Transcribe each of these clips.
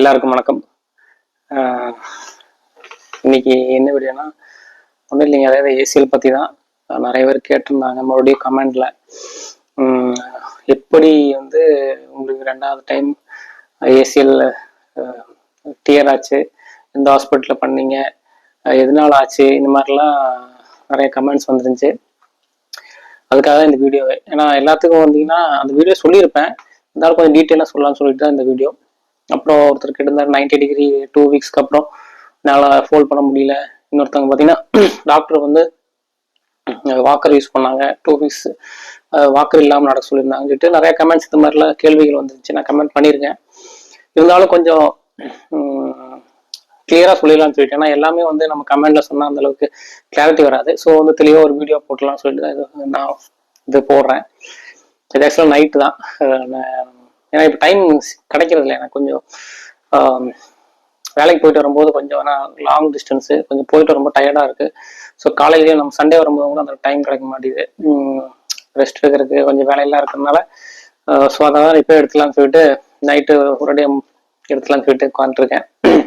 எல்லாருக்கும் வணக்கம். இன்னைக்கு என்ன வீடியோனா ஒன்றும் இல்லைங்க அதாவது ஏசிஎல் பற்றி தான் நிறைய பேர் கேட்டிருந்தாங்க மறுபடியும் கமெண்டில். எப்படி வந்து உங்களுக்கு ரெண்டாவது டைம் ஏசிஎல் டியர் ஆச்சு எந்த ஹாஸ்பிட்டலில் பண்ணீங்க எதனால் எதனால ஆச்சு இந்த மாதிரிலாம் நிறைய கமெண்ட்ஸ் வந்துருந்துச்சு. அதுக்காக தான் இந்த வீடியோவே ஏன்னா எல்லாத்துக்கும் வந்தீங்கன்னா அந்த வீடியோ சொல்லியிருப்பேன் இருந்தாலும் கொஞ்சம் டீட்டெயிலாக சொல்லலாம்னு சொல்லிட்டு தான் இந்த வீடியோ. அப்புறம் ஒருத்தர் கிட்ட நைன்டி டிகிரி டூ வீக்ஸ்க்கு அப்புறம் என்னால் ஃபோல்ட் பண்ண முடியல. இன்னொருத்தவங்க பார்த்தீங்கன்னா டாக்டர் வந்து வாக்கர் யூஸ் பண்ணாங்க. டூ வீக்ஸ் வாக்கர் இல்லாமல் நடக்க சொல்லியிருந்தாங்கன்னு சொல்லிட்டு நிறைய கமெண்ட்ஸ் இந்த மாதிரிலாம் கேள்விகள் வந்துருச்சு நான் கமெண்ட் பண்ணியிருக்கேன். இருந்தாலும் கொஞ்சம் கிளியராக சொல்லிடலாம்னு சொல்லிட்டு ஏன்னா எல்லாமே வந்து நம்ம கமெண்ட்ல சொன்னால் அந்த அளவுக்கு கிளாரிட்டி வராது. ஸோ வந்து தெளிவாக ஒரு வீடியோ போட்டலாம்னு சொல்லிட்டு தான் இது நான் இது போடுறேன். இது ஆக்சுவலாக நைட்டு தான். நான் ஏன்னா இப்போ டைம் கிடைக்கிறது இல்லை எனக்கு கொஞ்சம் வேலைக்கு போயிட்டு வரும்போது கொஞ்சம் ஆனால் லாங் டிஸ்டன்ஸு கொஞ்சம் போயிட்டு ரொம்ப டயர்டாக இருக்குது ஸோ காலையிலேயே நம்ம சண்டே வரும்போது கூட அந்த டைம் கிடைக்க மாட்டேங்குது. ரெஸ்ட் எடுக்கிறதுக்கு கொஞ்சம் வேலையெல்லாம் இருக்கிறதுனால ஸோ அதனால் இப்போ எடுத்துலாம்னு சொல்லிட்டு நைட்டு ஒரேடியாக எடுத்துலாம்னு சொல்லிட்டு உட்காந்துருக்கேன்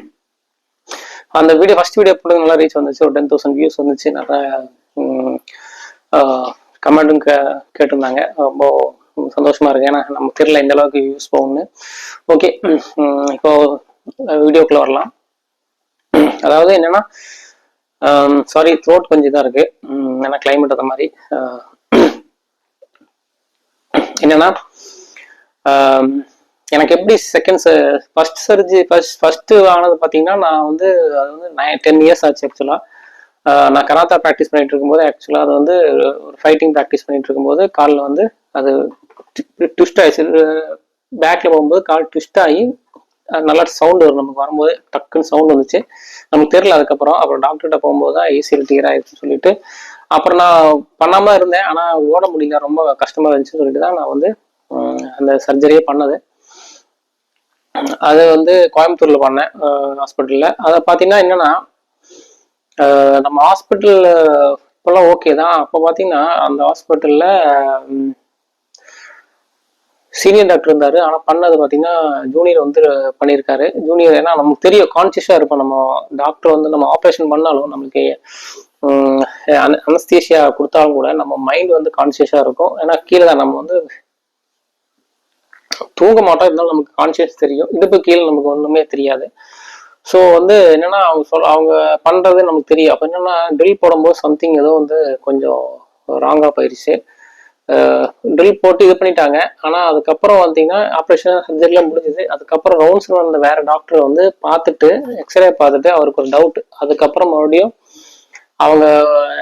அந்த வீடியோ ஃபர்ஸ்ட் வீடியோ போட்டு நல்லா ரீச் வந்துச்சு. ஒரு டென் தௌசண்ட் வியூஸ் வந்துச்சு. நிறைய கமெண்ட்டும் கே கேட்டிருந்தாங்க. ரொம்ப சந்தோஷமா இருக்கு. ஏன்னா நம்ம தெரியல இந்த அளவுக்கு யூஸ் போகும்னு. ஓகே இப்போ வீடியோக்குள்ள வரலாம். அதாவது என்னன்னா சாரி த்ரோட் கொஞ்சம் இதாக இருக்கு. ஏன்னா கிளைமேட் அந்த மாதிரி. என்னன்னா எனக்கு எப்படி seconds first surgery first first ஆனது பார்த்தீங்கன்னா நான் வந்து அது வந்து நைன் டென் இயர்ஸ் ஆச்சு ஆக்சுவலாக நான் கராத்தா ப்ராக்டிஸ் பண்ணிட்டு இருக்கும்போது ஆக்சுவலாக அது வந்து ஒரு ஃபைட்டிங் ப்ராக்டிஸ் பண்ணிட்டு இருக்கும்போது காலில் வந்து அது ட்விஸ்ட் ஆயிடுச்சு. பேக்கில் போகும்போது கால் ட்விஸ்ட் ஆகி நல்லா சவுண்ட் வரும். நமக்கு வரும்போது டக்குன்னு சவுண்ட் வந்துச்சு. நமக்கு தெரியல அதுக்கப்புறம். அப்புறம் டாக்டர்கிட்ட போகும்போது தான் ஏசியில் டீர் ஆயிடுச்சுன்னு சொல்லிட்டு அப்புறம் நான் பண்ணாமல் இருந்தேன். ஆனால் ஓட முடியல. ரொம்ப கஷ்டமாக இருந்துச்சுன்னு சொல்லிட்டு தான் நான் வந்து அந்த சர்ஜரியே பண்ணது. அது வந்து கோயம்புத்தூரில் பண்ணேன் ஹாஸ்பிட்டலில் அதை பார்த்தீங்கன்னா என்னென்னா நம்ம ஹாஸ்பிட்டல் இப்போல்லாம் ஓகே தான். அப்போ பார்த்தீங்கன்னா அந்த ஹாஸ்பிட்டல்ல சீனியர் டாக்டர் இருந்தார். ஆனால் பண்ணது பார்த்தீங்கன்னா ஜூனியர் வந்து பண்ணியிருக்காரு ஜூனியர் ஏன்னா நமக்கு தெரியும் கான்சியஸாக இருப்போம் நம்ம. டாக்டர் வந்து நம்ம ஆப்ரேஷன் பண்ணாலும் நம்மளுக்கு அனஸ்தீஷியா கொடுத்தாலும் கூட நம்ம மைண்ட் வந்து கான்சியஸாக இருக்கும். ஏன்னா கீழே தான் நம்ம வந்து தூங்க மாட்டோம். இருந்தாலும் நமக்கு கான்சியஸ் தெரியும். இடுப்பு கீழே நமக்கு ஒன்றுமே தெரியாது. ஸோ வந்து என்னன்னா அவங்க சொல் அவங்க பண்றது நமக்கு தெரியும். அப்போ என்னன்னா ட்ரில் போடும்போது சம்திங் ஏதோ வந்து கொஞ்சம் ராங்காக போயிடுச்சு. ட்ரில் போட்டு இது பண்ணிட்டாங்க. ஆனால் அதுக்கப்புறம் வந்தீங்கன்னா ஆப்ரேஷன் சர்ஜரிலாம் முடிஞ்சது. அதுக்கப்புறம் ரவுண்ட்ஸ் வந்த வேற டாக்டர் வந்து பார்த்துட்டு எக்ஸ்ரே பார்த்துட்டு அவருக்கு ஒரு டவுட் அதுக்கப்புறம் மறுபடியும் அவங்க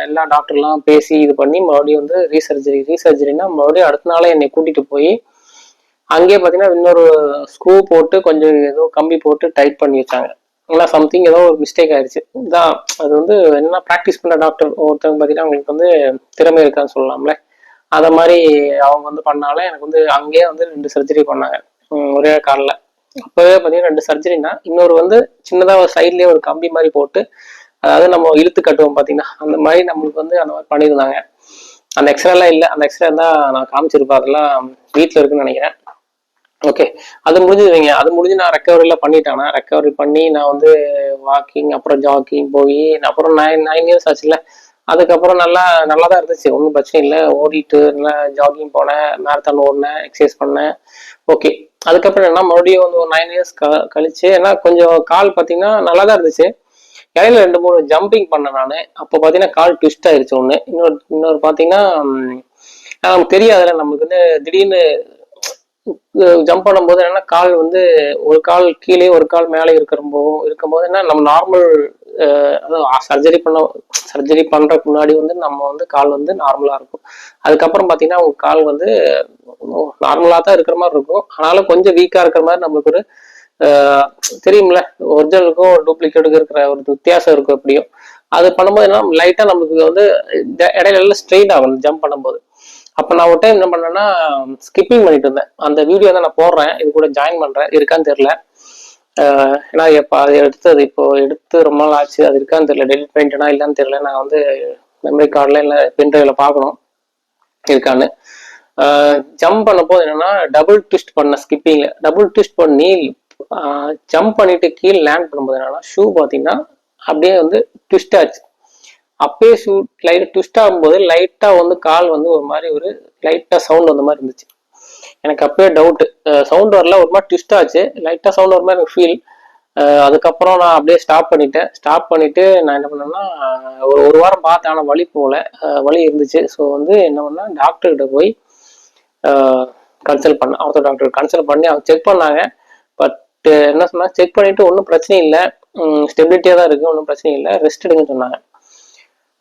எல்லா டாக்டர்லாம் பேசி இது பண்ணி மறுபடியும் வந்து ரீசர்ஜரி ரீசர்ஜரினா மறுபடியும் அடுத்த நாளே என்னை கூட்டிட்டு போய் அங்கேயே பார்த்தீங்கன்னா இன்னொரு ஸ்க்ரூ போட்டு கொஞ்சம் ஏதோ கம்பி போட்டு டைட் பண்ணி வச்சாங்க. இல்லை சம்திங் ஏதோ ஒரு மிஸ்டேக் ஆயிடுச்சு. இதான் அது வந்து என்ன ப்ராக்டிஸ் பண்ண டாக்டர் ஒருத்தவங்க பார்த்தீங்கன்னா அவங்களுக்கு வந்து திறமை இருக்கான்னு சொல்லலாம்ல. அதை மாதிரி அவங்க வந்து பண்ணாலே எனக்கு வந்து அங்கேயே வந்து ரெண்டு சர்ஜரி பண்ணாங்க. ஒரே காலில். அப்போவே பார்த்தீங்கன்னா ரெண்டு சர்ஜரினா இன்னொரு வந்து சின்னதாக ஒரு சைட்லேயே ஒரு கம்பி மாதிரி போட்டு அதாவது நம்ம இழுத்து கட்டுவோம் பார்த்தீங்கன்னா அந்த மாதிரி நம்மளுக்கு வந்து அந்த மாதிரி பண்ணியிருந்தாங்க. அந்த எக்ஸ்ரேலாம் இல்லை. அந்த எக்ஸ்ரே தான் நான் காமிச்சிருப்பேன். அதெல்லாம் வீட்டில் இருக்குன்னு நினைக்கிறேன். ஓகே அது முடிஞ்சுதுங்க. அது முடிஞ்சு நான் ரெக்கவரியில் பண்ணிட்டேன். ரெக்கவரி பண்ணி நான் வந்து வாக்கிங் அப்புறம் ஜாக்கிங் போய் அப்புறம் நைன் நைன் இயர்ஸ் ஆச்சுல்ல. அதுக்கப்புறம் நல்லா நல்லா தான் இருந்துச்சு. ஒன்றும் பிரச்சனை இல்லை. ஓடிட்டு நல்லா ஜாகிங் போனேன். மேரத்தான் ஓடினேன். எக்ஸசைஸ் பண்ணேன். ஓகே அதுக்கப்புறம் என்ன மறுபடியும் வந்து ஒரு நைன் இயர்ஸ் க கழிச்சு ஏன்னா கொஞ்சம் கால் பார்த்தீங்கன்னா நல்லா தான் இருந்துச்சு. இடையில ரெண்டு மூணு ஜம்பிங் பண்ணேன் நான். அப்போ பார்த்தீங்கன்னா கால் ட்விஸ்ட் ஆயிடுச்சு ஒன்று இன்னொரு இன்னொரு பார்த்தீங்கன்னா நமக்கு தெரியாதுல்ல. நமக்கு வந்து திடீர்னு ஜம்ப் பண்ணும்போது என்னன்னா கால் வந்து ஒரு கால் கீழே ஒரு கால் மேலே இருக்கிறப்போ இருக்கும்போது என்ன நம்ம நார்மல் அதாவது சர்ஜரி பண்ண சர்ஜரி பண்றதுக்கு முன்னாடி வந்து நம்ம வந்து கால் வந்து நார்மலா இருக்கும். அதுக்கப்புறம் பார்த்தீங்கன்னா கால் வந்து நார்மலா தான் இருக்கிற மாதிரி இருக்கும். ஆனாலும் கொஞ்சம் வீக்கா இருக்கிற மாதிரி நம்மளுக்கு ஒரு தெரியும்ல ஒரிஜினலுக்கும் டூப்ளிகேட்டுக்கும் இருக்கிற ஒரு வித்தியாசம் இருக்கும் எப்படியும். அது பண்ணும்போது என்ன லைட்டா நமக்கு வந்து இடையில எல்லாம் ஸ்ட்ரெயின் ஆகும் ஜம்ப் பண்ணும்போது. அப்போ நான் ஒரு டைம் என்ன பண்ணேன்னா ஸ்கிப்பிங் பண்ணிட்டு இருந்தேன். அந்த வீடியோ தான் நான் போடுறேன். இது கூட ஜாயின் பண்றேன். இருக்கான்னு தெரியல. ஏன்னா எப்போ அது எடுத்து அது இப்போ எடுத்து ரொம்ப நாள் ஆச்சு. அது இருக்கான்னு தெரியல. டெலிட் பண்ணிட்டேனா இல்லைன்னு தெரியல. நான் வந்து மெமரி கார்டில் இல்லை பென்ட்ரைவில் பார்க்கணும். இருக்கான்னு. ஜம்ப் பண்ண போது என்னன்னா டபுள் ட்விஸ்ட் பண்ண ஸ்கிப்பிங்ல டபுள் ட்விஸ்ட் பண்ணி ஜம்ப் பண்ணிட்டு கீழே லேண்ட் பண்ணும்போது என்னன்னா ஷூ பார்த்தீங்கன்னா அப்படியே வந்து ட்விஸ்ட் ஆச்சு. அப்பயே ஷூட் லைட் ட்விஸ்ட் ஆகும்போது லைட்டாக வந்து கால் வந்து ஒரு மாதிரி ஒரு லைட்டாக சவுண்ட் வந்த மாதிரி இருந்துச்சு. எனக்கு அப்பயே டவுட்டு சவுண்ட் வரல ஒரு மாதிரி ட்விஸ்ட் ஆச்சு. லைட்டாக சவுண்ட் வர மாதிரி எனக்கு ஃபீல் அதுக்கப்புறம் நான் அப்படியே ஸ்டாப் பண்ணிட்டேன். ஸ்டாப் பண்ணிட்டு நான் என்ன பண்ணேன்னா ஒரு ஒரு வாரம் பார்த்தேன் ஆனால் போகல. வழி இருந்துச்சு. ஸோ வந்து என்ன பண்ணேன் டாக்டர்கிட்ட போய் கன்சல்ட் பண்ணேன். ஆர்த்தோ டாக்டர் கன்சல்ட் பண்ணி அவங்க செக் பண்ணாங்க. பட் என்ன சொன்னாங்க செக் பண்ணிட்டு ஒன்றும் பிரச்சனை இல்லை. ஸ்டெபிலிட்டியாக தான் இருக்குது ஒன்றும் பிரச்சனை இல்லை. ரெஸ்ட் எடுங்கன்னு சொன்னாங்க.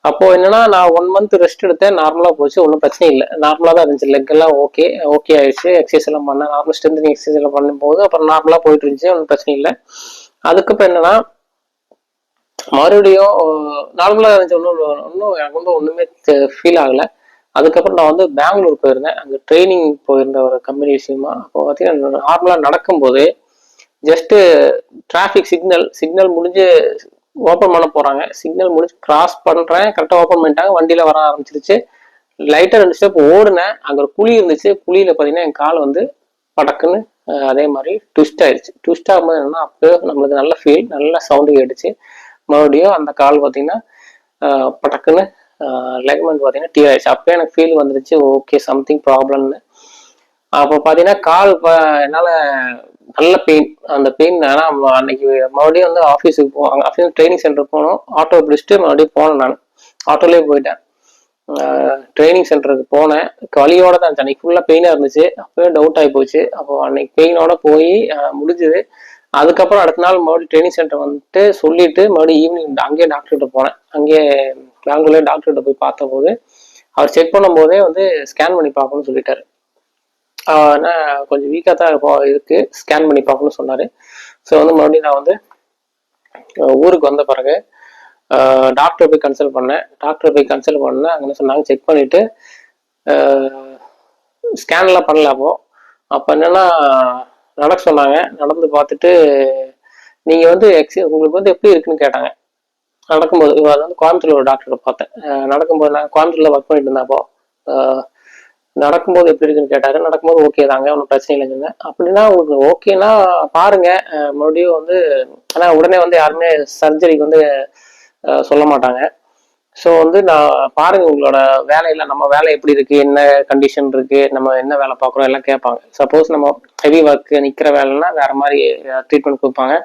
அப்போ என்னன்னா நான் ஒன் மந்த் ரெஸ்ட் எடுத்தேன். நார்மலாக போச்சு. ஒன்றும் பிரச்சனை இல்லை. நார்மலாக தான் இருந்துச்சு. லெக் எல்லாம் ஓகே ஓகே ஆயிடுச்சு. எக்ஸசைஸ் எல்லாம் பண்ணேன். நார்மல் ஸ்ட்ரென்த்னிங் எக்ஸசைஸ் எல்லாம் பண்ணும்போது அப்புறம் நார்மலாக போயிட்டு இருந்துச்சு. ஒன்றும் பிரச்சனை இல்லை. அதுக்கப்புறம் என்னன்னா மறுபடியும் நார்மலாக இருந்துச்சு. ஒன்றும் ஒன்றும் எனக்கு வந்து ஒன்றுமே ஃபீல் ஆகலை. அதுக்கப்புறம் நான் வந்து பெங்களூர் போயிருந்தேன். அங்கே ட்ரைனிங் போயிருந்த ஒரு கம்பெனி விஷயமா. அப்போ பார்த்தீங்கன்னா நார்மலாக நடக்கும்போது ஜஸ்ட்டு டிராஃபிக் சிக்னல் சிக்னல் முடிஞ்சு ஓப்பன் பண்ண போகிறாங்க சிக்னல் முடிச்சு கிராஸ் பண்ணுறேன் கரெக்டாக ஓப்பன் பண்ணிட்டாங்க. வண்டியில் வர ஆரம்பிச்சிருச்சு. லைட்டாக ரெண்டு ஸ்டெப் ஓடுனேன். அங்கே ஒரு குழி இருந்துச்சு. குழியில் பார்த்தீங்கன்னா என் கால் வந்து படக்குன்னு அதே மாதிரி ட்விஸ்ட் ஆயிடுச்சு. ட்விஸ்ட் ஆகும்போது என்னன்னா அப்போ நம்மளுக்கு நல்ல ஃபீல் நல்ல சவுண்டு கேட்டுச்சு. மறுபடியும் அந்த கால் பார்த்தீங்கன்னா படக்குன்னு லெக்மெண்ட் பார்த்தீங்கன்னா டீ ஆயிடுச்சு. அப்போ எனக்கு ஃபீல் வந்துருச்சு. ஓகே சம்திங் ப்ராப்ளம்னு அப்போ பார்த்தீங்கன்னா கால் இப்போ என்னால் நல்ல பெயின் அந்த பெயின் ஆனால் அன்னைக்கு மறுபடியும் வந்து ஆஃபீஸுக்கு போ அங்கே ஆஃபீஸ் ட்ரைனிங் சென்டர் போனோம். ஆட்டோ பிடிச்சிட்டு மறுபடியும் போனேன் நான். ஆட்டோலேயே போயிட்டேன். ட்ரைனிங் சென்டருக்கு போனேன். வலியோட தான் அன்றைக்கி அன்னைக்கு ஃபுல்லாக பெயினாக இருந்துச்சு. அப்போயே டவுட் ஆகி போச்சு. அப்போ அன்னைக்கு பெயினோட போய் முடிஞ்சுது. அதுக்கப்புறம் அடுத்த நாள் மறுபடியும் ட்ரைனிங் சென்டர் வந்துட்டு சொல்லிட்டு மறுபடியும் ஈவினிங் அங்கேயே டாக்டர்கிட்ட போனேன். அங்கேயே பெங்களூர்லேயே டாக்டர்கிட்ட போய் பார்த்தபோது அவர் செக் பண்ணும்போதே வந்து ஸ்கேன் பண்ணி பார்க்கணும்னு சொல்லிட்டாரு. கொஞ்சம் வீக்காக தான் இப்போ இருக்கு. ஸ்கேன் பண்ணி பார்க்கணும்னு சொன்னார். ஸோ வந்து மறுபடியும் நான் வந்து ஊருக்கு வந்த பிறகு டாக்டர் போய் கன்சல்ட் பண்ணேன். டாக்டர் போய் கன்சல்ட் பண்ணேன் அங்கே சொன்னாங்க செக் பண்ணிவிட்டு ஸ்கேன்லாம் பண்ணல அப்போ. அப்போ என்னென்னா நடக்க சொன்னாங்க. நடந்து பார்த்துட்டு நீங்கள் வந்து எக்ஸி உங்களுக்கு வந்து எப்படி இருக்குன்னு கேட்டாங்க. நடக்கும்போது அது வந்து கோயம்புத்தூர் ஒரு டாக்டரை பார்த்தேன். நடக்கும்போது நான் கோயம்புத்தூரில் ஒர்க் பண்ணிட்டு இருந்தேன் அப்போ. நடக்கும்போது எப்படி இருக்குன்னு கேட்டாரு. நடக்கும்போது ஓகே தாங்க ஒன்றும் பிரச்சனை இல்லைங்க அப்படின்னா உங்களுக்கு ஓகேன்னா பாருங்க. மறுபடியும் வந்து ஆனால் உடனே வந்து யாருமே சர்ஜரிக்கு வந்து சொல்ல மாட்டாங்க. ஸோ வந்து நான் பாருங்க உங்களோட வேலையில நம்ம வேலை எப்படி இருக்கு? என்ன கண்டிஷன் இருக்கு? நம்ம என்ன வேலை பார்க்குறோம்? எல்லாம் கேட்பாங்க. சப்போஸ் நம்ம ஹெவி ஒர்க் நிற்கிற வேலைன்னா வேற மாதிரி ட்ரீட்மெண்ட் கொடுப்பாங்க.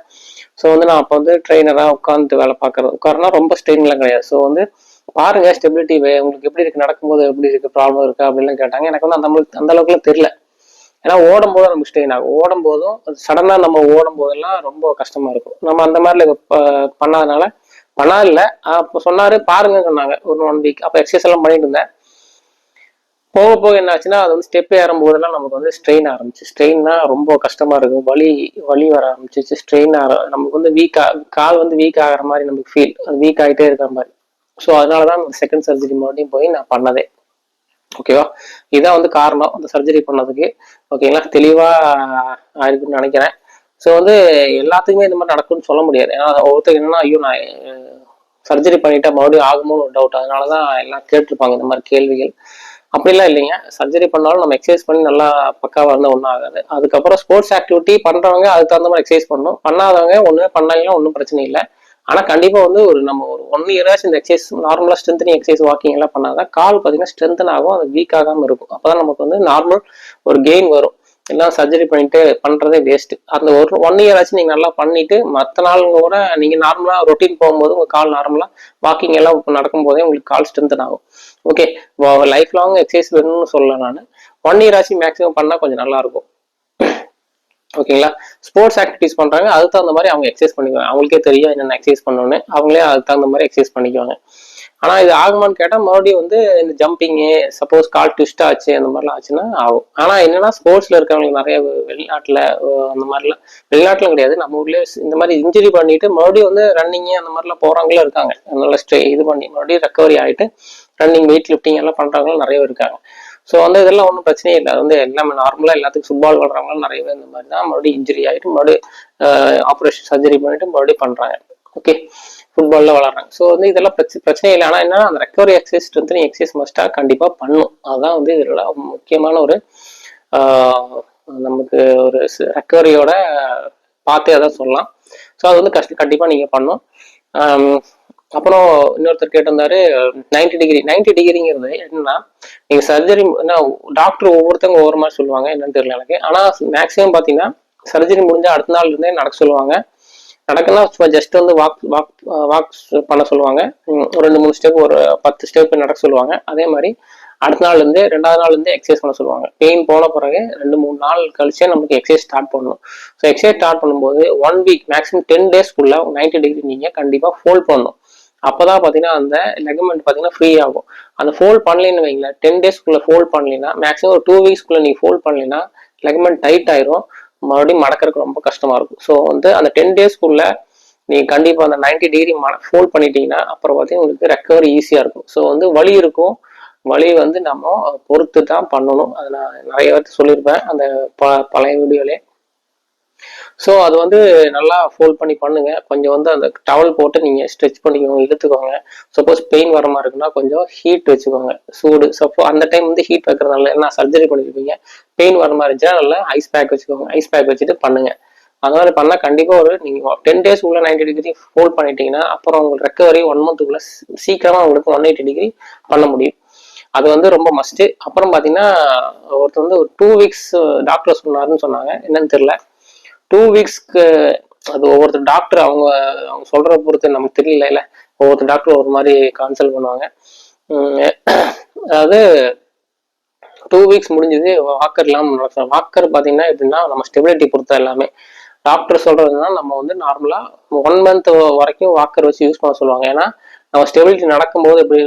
ஸோ வந்து நான் அப்போ வந்து ட்ரெயினராக உட்காந்து வேலை பார்க்கறது. உட்காரனா ரொம்ப ஸ்ட்ரெயின்லாம் கிடையாது. ஸோ வந்து பாருங்க ஸ்டெபிலிட்டி உங்களுக்கு எப்படி இருக்கு நடக்கும்போது எப்படி இருக்கு ப்ராப்ளம் இருக்கு அப்படின்லாம் கேட்டாங்க. எனக்கு வந்து அந்த அளவுக்கு- அந்த அளவுக்குலாம் தெரியல. ஏன்னா ஓடும் போது நமக்கு ஸ்ட்ரெயின் ஆகும் ஓடும் போதும் சடனாக நம்ம ஓடும் போதெல்லாம் ரொம்ப கஷ்டமா இருக்கும். நம்ம அந்த மாதிரி பண்ணாதனால பண்ணா இல்ல அப்போ சொன்னாரு பாருங்க சொன்னாங்க ஒரு ஒன் வீக் அப்போ எக்ஸசைஸ் எல்லாம் பண்ணிட்டு இருந்தேன். போக போக என்ன ஆச்சுன்னா அது வந்து ஸ்டெப் ஏறும் போதெல்லாம் நமக்கு வந்து ஸ்ட்ரெயின் ஆரம்பிச்சு. ஸ்ட்ரெயின்னா ரொம்ப கஷ்டமா இருக்கும். வலி வலி வர ஆரம்பிச்சிச்சு. ஸ்ட்ரெயின் ஆர நமக்கு வந்து வீக் கால் வந்து வீக் ஆகிற மாதிரி நமக்கு ஃபீல் அது வீக் ஆகிட்டே இருக்கிற மாதிரி. ஸோ அதனால தான் செகண்ட் சர்ஜரி மறுபடியும் போய் நான் பண்ணதே. ஓகேவா இதான் வந்து காரணம். அந்த சர்ஜரி பண்ணதுக்கு ஓகேங்களா தெளிவாக ஆயிருக்குன்னு நினைக்கிறேன். ஸோ வந்து எல்லாத்துக்குமே இந்த மாதிரி நடக்கும்னு சொல்ல முடியாது. ஏன்னா ஒருத்தர் என்னன்னா ஐயோ நான் சர்ஜரி பண்ணிட்டா மறுபடியும் ஆகுமோன்னு ஒரு டவுட் அதனால தான் எல்லாம் கேட்டிருப்பாங்க இந்த மாதிரி கேள்விகள். அப்படிலாம் இல்லைங்க. சர்ஜரி பண்ணாலும் நம்ம எக்ஸசைஸ் பண்ணி நல்லா பக்காவாக இருந்தால் ஒன்றும் ஆகாது. அதுக்கப்புறம் ஸ்போர்ட்ஸ் ஆக்டிவிட்டி பண்ணுறவங்க அதுக்கு தகுந்த மாதிரி எக்ஸசைஸ் பண்ணணும். பண்ணாதவங்க ஒன்றுமே பண்ணாங்கன்னா ஒன்றும் பிரச்சனை இல்லை. ஆனால் கண்டிப்பாக வந்து ஒரு நம்ம ஒரு ஒன் இயராச்சும் இந்த எக்ஸசைஸ் நார்மலாக ஸ்ட்ரென்த்னிங் எக்ஸசைஸ் வாக்கிங் எல்லாம் பண்ணாதான் கால் பார்த்தீங்கன்னா ஸ்ட்ரென்தன் ஆகும் அது வீக் ஆகாமல் இருக்கும். அப்போ தான் நமக்கு வந்து நார்மல் ஒரு கெயின் வரும். எல்லாம் சர்ஜரி பண்ணிட்டு பண்றதே வேஸ்ட் அந்த ஒரு ஒன் இயர் ஆச்சு நீங்க நல்லா பண்ணிட்டு மற்ற நாளுங்க கூட நீங்க நார்மலா ரொட்டீன் போகும்போது உங்க கால் நார்மலா வாக்கிங் எல்லாம் நடக்கும் போதே உங்களுக்கு கால் ஸ்ட்ரென்தன் ஆகும். ஓகே லைஃப் லாங் எக்ஸசைஸ் வேணும்னு சொல்லல நான். ஒன் இயர் ஆச்சு மேக்ஸிமம் பண்ணா கொஞ்சம் நல்லா இருக்கும். ஓகேங்களா? ஸ்போர்ட்ஸ் ஆக்டிவிட்டிஸ் பண்றாங்க. அதுக்கு தகுந்த மாதிரி அவங்க எக்ஸசைஸ் பண்ணிக்குவாங்க. அவங்களுக்கே தெரியும் என்னென்ன எக்ஸசைஸ் பண்ணணும்னு. அவங்களே அதுக்கு தகுந்த மாதிரி எக்ஸசைஸ் பண்ணிக்குவாங்க. ஆனா இது ஆகுமான்னு கேட்டால் மறுபடியும் வந்து இந்த ஜம்பிங்கு சப்போஸ் கால் ட்விஸ்ட் ஆச்சு அந்த மாதிரிலாம் ஆச்சுன்னா ஆகும். ஆனா என்னன்னா ஸ்போர்ட்ஸ்ல இருக்கவங்களுக்கு நிறைய வெளிநாட்டில் வெளிநாட்டுல அந்த மாதிரிலாம் வெளிநாட்டுல கிடையாது. நம்ம ஊர்லயே இந்த மாதிரி இன்ஜுரி பண்ணிட்டு மறுபடியும் வந்து ரன்னிங் அந்த மாதிரிலாம் போறவங்களும் இருக்காங்க. அதனால ஸ்டே இது பண்ணி மறுபடியும் ரெக்கவரி ஆயிட்டு ரன்னிங் வெயிட் லிஃப்டிங் எல்லாம் பண்றவங்களும் நிறைய இருக்காங்க. ஸோ வந்து இதெல்லாம் ஒன்றும் பிரச்சனையே இல்லை. அது வந்து எல்லாமே நார்மலாக எல்லாத்துக்கும் ஃபுட்பால் விளாட்றவங்களும் நிறைய பேர் இந்த மாதிரி தான் மறுபடியும் இன்ஜுரி ஆகிட்டு மறுபடியும் ஆப்ரேஷன் சர்ஜரி பண்ணிட்டு மறுபடியும் பண்ணுறாங்க ஓகே ஃபுட்பாலில் விளாட்றாங்க ஸோ வந்து இதெல்லாம் பிரச்சனை பிரச்சனை இல்லை. ஆனால் என்னன்னா அந்த ரெக்கவரி எக்ஸசைஸ் ஸ்ட்ரென்த்னிங் எக்ஸசைஸ் மஸ்ட்டாக கண்டிப்பாக பண்ணும். அதுதான் வந்து இதில் முக்கியமான ஒரு நமக்கு ஒரு ரெக்கவரியோட பார்த்தே அதான் சொல்லலாம். ஸோ அது வந்து கஷ்ட கண்டிப்பாக நீங்கள் பண்ணும். அப்புறம் இன்னொருத்தர் கேட்டிருந்தாரு நைன்டி டிகிரி நைன்டி டிகிரிங்கிறது என்னன்னா நீங்க சர்ஜரி டாக்டர் ஒவ்வொருத்தவங்க ஒவ்வொரு மாதிரி சொல்லுவாங்க என்னன்னு தெரியல எனக்கு. ஆனா மேக்ஸிமம் பாத்தீங்கன்னா சர்ஜரி முடிஞ்சா அடுத்த நாள் இருந்தே நடக்க சொல்லுவாங்க. நடக்கலாம் சும்மா ஜஸ்ட் வந்து வாக் வாக் வாக் பண்ண சொல்லுவாங்க. ஒரு ரெண்டு மூணு ஸ்டெப் ஒரு பத்து ஸ்டெப் நடக்க சொல்லுவாங்க. அதே மாதிரி அடுத்த நாள் இருந்து ரெண்டாவது நாள் இருந்து எக்ஸசைஸ் பண்ண சொல்லுவாங்க. பெயின் போன பிறகு ரெண்டு மூணு நாள் கழிச்சே நமக்கு எக்ஸசைஸ் ஸ்டார்ட் பண்ணணும். ஸோ எக்ஸசைஸ் ஸ்டார்ட் பண்ணும்போது ஒன் வீக் மேக்ஸிமம் டென் டேஸ்க்குள்ள நைன்டி டிகிரி நீங்க கண்டிப்பா ஃபோல்ட் பண்ணணும். அப்போதான் பார்த்தீங்கன்னா அந்த லெகமெண்ட் பார்த்தீங்கன்னா ஃப்ரீ ஆகும். அந்த ஃபோல்ட் பண்ணலன்னு வைங்களேன் டென் டேஸ்க்குள்ள ஃபோல்ட் பண்ணலைன்னா மேக்ஸிமம் ஒரு டூ வீக்ஸ்க்குள்ள நீங்கள் ஃபோல்ட் பண்ணலைன்னா லெகமெண்ட் டைட் ஆயிரும். மறுபடியும் மடக்கிறதுக்கு ரொம்ப கஷ்டமா இருக்கும். ஸோ வந்து அந்த டென் டேஸ்க்குள்ள நீ கண்டிப்பாக அந்த 90 டிகிரி ஃபோல்ட் பண்ணிட்டீங்கன்னா அப்புறம் பார்த்தீங்கன்னா உங்களுக்கு ரெக்கவரி ஈஸியா இருக்கும். ஸோ வந்து வலி இருக்கும். வலி வந்து நம்ம பொறுத்து தான் பண்ணணும். அதை நான் நிறைய பேர்த்து சொல்லியிருப்பேன். அந்த ப பழைய வீடியோலே ஸோ அது வந்து நல்லா ஃபோல்ட் பண்ணி பண்ணுங்க. கொஞ்சம் வந்து அந்த டவல் போட்டு நீங்க ஸ்ட்ரெச் பண்ணிக்கோங்க இழுத்துக்கோங்க. சப்போஸ் பெயின் வர மாதிரி இருக்குன்னா கொஞ்சம் ஹீட் வச்சுக்கோங்க. சூடு. சப்போ அந்த டைம் வந்து ஹீட் வைக்கிறதுனால என்ன சர்ஜரி பண்ணிருப்பீங்க? பெயின் வர மாதிரி இருந்துச்சுன்னா நல்லா ஐஸ் பேக் வச்சுக்கோங்க. ஐஸ் பேக் வச்சுட்டு பண்ணுங்க. அந்த மாதிரி பண்ணால் கண்டிப்பாக ஒரு நீங்கள் டென் டேஸ் உள்ள நைன்டி டிகிரி ஃபோல்ட் பண்ணிட்டீங்கன்னா அப்புறம் உங்களுக்கு ரெக்கவரி ஒன் மந்த்துக்குள்ளே சீக்கிரமா உங்களுக்கு ஒன் எயிட்டி டிகிரி பண்ண முடியும். அது வந்து ரொம்ப மஸ்ட்டு அப்புறம் பார்த்தீங்கன்னா ஒருத்தர் வந்து ஒரு டூ வீக்ஸ் டாக்டர் சொன்னாருன்னு சொன்னாங்க. என்னன்னு தெரியல. டூ வீக்ஸ்க்கு அது ஒவ்வொருத்தர் டாக்டர் அவங்க அவங்க சொல்கிற பொறுத்து நமக்கு தெரியல இல்லை ஒவ்வொருத்தர் டாக்டர் ஒரு மாதிரி கான்சல்ட் பண்ணுவாங்க. அதாவது டூ வீக்ஸ் முடிஞ்சது வாக்கர் இல்லாமல் நடக்கும் வாக்கர் பார்த்தீங்கன்னா எப்படின்னா நம்ம ஸ்டெபிலிட்டி பொறுத்த எல்லாமே. டாக்டர் சொல்கிறதுனா நம்ம வந்து நார்மலாக ஒன் மந்த் வரைக்கும் வாக்கர் வச்சு யூஸ் பண்ண சொல்லுவாங்க. ஏன்னா நம்ம ஸ்டெபிலிட்டி நடக்கும்போது எப்படி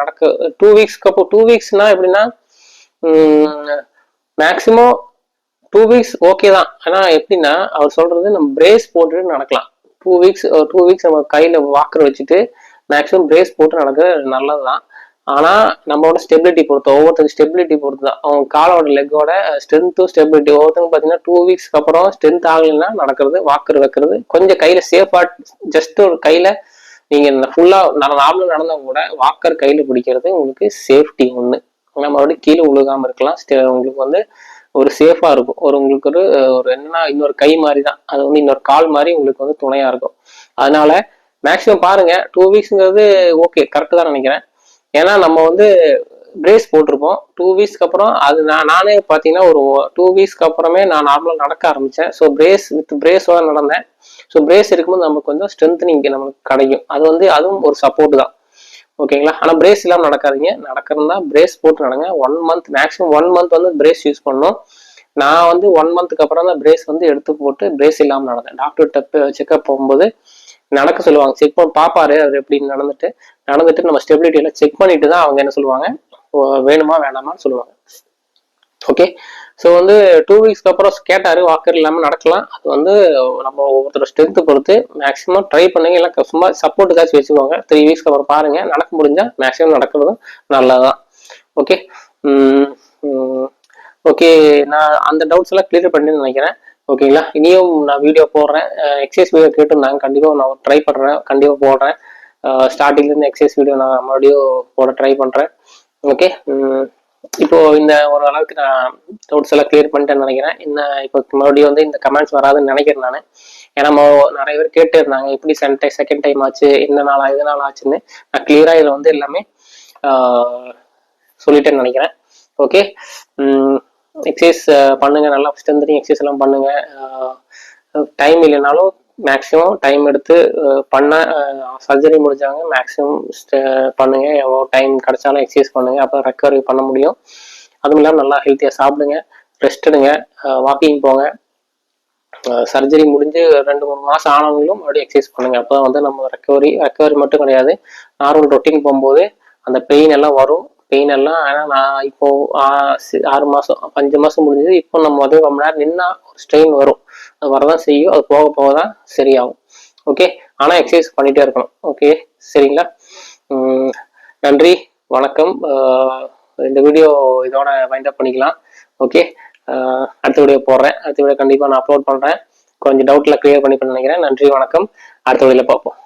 நடக்க டூ வீக்ஸ்க்கு அப்போ டூ வீக்ஸ்னால் எப்படின்னா மேக்ஸிமம் டூ வீக்ஸ் ஓகே தான். ஆனால் எப்படின்னா அவர் சொல்றது நம்ம பிரேஸ் போட்டுட்டு நடக்கலாம். டூ வீக்ஸ் டூ வீக்ஸ் நம்ம கையில் வாக்கர் வச்சுட்டு மேக்ஸிமம் பிரேஸ் போட்டு நடக்கிறது நல்லது தான். ஆனால் நம்மளோட ஸ்டெபிலிட்டி பொறுத்து ஒவ்வொருத்தருக்கு ஸ்டெபிலிட்டி பொறுத்து தான். அவங்க காலோட லெக்கோட ஸ்ட்ரென்த்தும் ஸ்டெபிலிட்டி ஒவ்வொருத்தங்க பார்த்தீங்கன்னா டூ வீக்ஸ்க்கு அப்புறம் ஸ்ட்ரென்த் ஆகலைன்னா நடக்கிறது வாக்கர் வைக்கிறது கொஞ்சம் கையில் சேஃபாக ஜஸ்ட் ஒரு கையில் நீங்கள் ஃபுல்லாக ஃபுல்லா நார்மலாக நடந்தால் கூட வாக்கர் கையில் பிடிக்கிறது உங்களுக்கு சேஃப்டி ஒன்று நம்ம மறுபடியும் கீழே விழுகாமல் இருக்கலாம். ஸ்டே- உங்களுக்கு வந்து ஒரு சேஃபா இருக்கும். ஒரு உங்களுக்கு ஒரு ஒரு என்னன்னா இன்னொரு கை மாதிரி தான் அது வந்து இன்னொரு கால் மாதிரி உங்களுக்கு வந்து துணையா இருக்கும். அதனால மேக்ஸிமம் பாருங்க டூ வீக்ஸ்ங்கிறது ஓகே கரெக்ட் தான் நினைக்கிறேன். ஏன்னா நம்ம வந்து பிரேஸ் போட்டிருப்போம். டூ வீக்ஸ்க்கு அப்புறம் அது நான் நானே பார்த்தீங்கன்னா ஒரு டூ வீக்ஸ்க்கு அப்புறமே நான் நார்மலாக நடக்க ஆரம்பித்தேன் ஸோ பிரேஸ் வித் பிரேஸோட நடந்தேன். ஸோ பிரேஸ் இருக்கும்போது நமக்கு கொஞ்சம் ஸ்ட்ரென்த்னிங் நமக்கு கிடைக்கும். அது வந்து அதுவும் ஒரு சப்போர்ட் தான். ஓகேங்களா? ஆனால் பிரேஸ் இல்லாமல் நடக்காதீங்க. நடக்கிறதா பிரேஸ் போட்டு நடங்க. One month maximum one month வந்து பிரேஸ் யூஸ் பண்ணணும். நான் வந்து ஒன் மந்த்துக்கு அப்புறம் தான் பிரேஸ் வந்து எடுத்து போட்டு பிரேஸ் இல்லாமல் நடந்தேன். டாக்டர்கிட்ட செக்அப் போகும்போது நடக்க சொல்லுவாங்க. செக் பண்ணி பார்ப்பாரு அவர் எப்படி நடந்துட்டு நடந்துட்டு நம்ம ஸ்டெபிலிட்டி எல்லாம் செக் பண்ணிட்டு தான் அவங்க என்ன சொல்லுவாங்க? வேணுமா வேணாமான்னு சொல்லுவாங்க. ஓகே ஸோ வந்து டூ வீக்ஸ்க்கு அப்புறம் கேட்டார் வாக்கர் இல்லாமல் நடக்கலாம். அது வந்து நம்ம ஒவ்வொருத்தரோட ஸ்ட்ரென்த்து பொறுத்து மேக்ஸிமம் ட்ரை பண்ணுங்க. இல்லை சும்மா சப்போர்ட்டுக்காச்சும் வச்சுக்கோங்க. த்ரீ வீக்ஸ்க்கு அப்புறம் பாருங்கள் நடக்க முடிஞ்சால் மேக்ஸிமம் நடக்கிறதும் நல்லதுதான். ஓகே ஓகே நான் அந்த டவுட்ஸ் எல்லாம் கிளியர் பண்ணின்னு நினைக்கிறேன். ஓகேங்களா இனியும் நான் வீடியோ போடுறேன். எக்ஸசைஸ் வீடியோ கேட்டிருந்தாங்க கண்டிப்பாக நான் ட்ரை பண்ணுறேன் கண்டிப்பாக போடுறேன். ஸ்டார்டிங்லேருந்து எக்ஸசைஸ் வீடியோ நான் மறுபடியும் போட ட்ரை பண்ணுறேன் ஓகே இப்போ இந்த ஒரு அளவுக்கு நான் டவுட்ஸ் எல்லாம் கிளியர் பண்ணிட்டேன்னு நினைக்கிறேன். இன்னும் இப்போ மறுபடியும் வந்து இந்த கமெண்ட்ஸ் வராதுன்னு நினைக்கிறேன் நான். ஏன்னா நிறைய பேர் கேட்டு இருந்தாங்க எப்படி செகண்ட் டைம் செகண்ட் டைம் ஆச்சு இந்த நாளா இது நாள் ஆச்சுன்னு. நான் கிளியரா இதில் வந்து எல்லாமே சொல்லிட்டேன்னு நினைக்கிறேன். ஓகே எக்ஸசைஸ் பண்ணுங்க நல்லா ஸ்ட்ரென்தனிங் எக்ஸசைஸ் எல்லாம் பண்ணுங்க. டைம் இல்லைனாலும் மேக்ஸிமம் டைம் எடுத்து பண்ண சர்ஜரி முடிஞ்சாங்க மேக்ஸிமம் பண்ணுங்க. எவ்வளோ டைம் கிடைச்சாலும் எக்ஸசைஸ் பண்ணுங்க. அப்போ ரெக்கவரி பண்ண முடியும். அதுவும் இல்லாமல் நல்லா ஹெல்த்தியாக சாப்பிடுங்க. ரெஸ்ட் எடுங்க. வாக்கிங் போங்க. சர்ஜரி முடிஞ்சு ரெண்டு மூணு மாதம் ஆனவங்களும் மறுபடியும் எக்ஸசைஸ் பண்ணுங்க. அப்போ வந்து நம்ம ரெக்கவரி ரெக்கவரி மட்டும் கிடையாது. நார்மல் ரொட்டீன் போகும்போது அந்த பெயின் எல்லாம் வரும். பெயின் எல்லாம் ஆனால் நான் இப்போ ஆறு மாதம் அஞ்சு மாதம் முடிஞ்சது இப்போ நம்ம வந்து ரொம்ப நேரம் நின்னா ஒரு ஸ்ட்ரெயின் வரும். அது வரதான் செய்யும் அது போக போக தான் சரியாகும். ஓகே ஆனால் எக்ஸசைஸ் பண்ணிகிட்டே இருக்கணும். ஓகே சரிங்களா? நன்றி வணக்கம். இந்த வீடியோ இதோட வைண்ட் அப் பண்ணிக்கலாம். ஓகே அடுத்த வீடியோ போடுறேன். அடுத்த வீடியோ கண்டிப்பாக நான் அப்லோட் பண்ணுறேன் கொஞ்சம் டவுட்டில் கிளியர் பண்ணி நினைக்கிறேன். நன்றி வணக்கம். அடுத்த வீடியோவில் பார்ப்போம்.